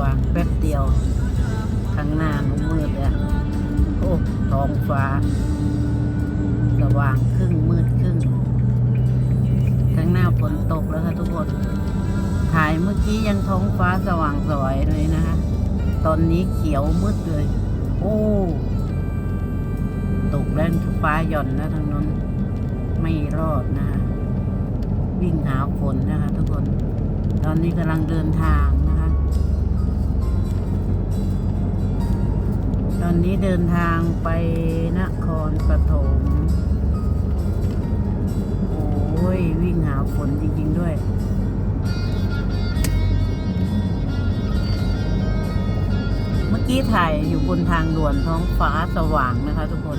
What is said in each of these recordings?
ว่างแป๊บเดียวข้างหน้ามืดเลยโอ้ท้องฟ้า สว่างครึ่งมืดครึ่งข้างหน้าฝนตกแล้วค่ะทุกคน ถ่ายเมื่อกี้ยังท้องฟ้าสว่างสวยเลยนะคะ ตอนนี้เขียวมืดเลย โอ้ตกแล้วฟ้าหย่อนแล้วทางนั้น ไม่รอดนะะวิ่งหาฝนนะคะทุกคน ตอนนี้กำลังเดินทาง นี้เดินทางไปนครปฐมโอ้ย วิ่งหาฝนจริง ๆ ด้วยเมื่อกี้ถ่ายอยู่บนทางด่วนท้องฟ้าสว่างนะคะทุกคน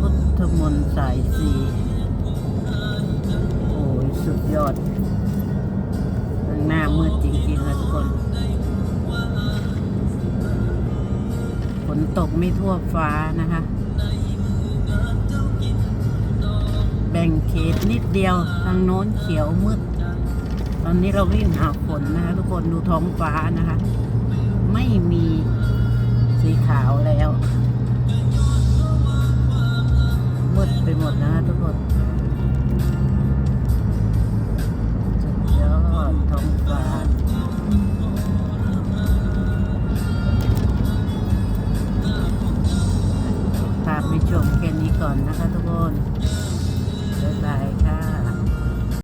พุทธมนต์สายสี่โอ้ย สุดยอด นตกไม่ทั่วฟ้านะคะ แบ่งเขตนิดเดียวทางโน้นเขียวมืด ตอนนี้เราวิ่งหาฝนนะคะ ทุกคนดูท้องฟ้านะคะ ไม่มีสีขาวแล้วมืดไปหมดนะคะทุกคน ก่อนนะคะทุกคน บ๊ายบายค่ะ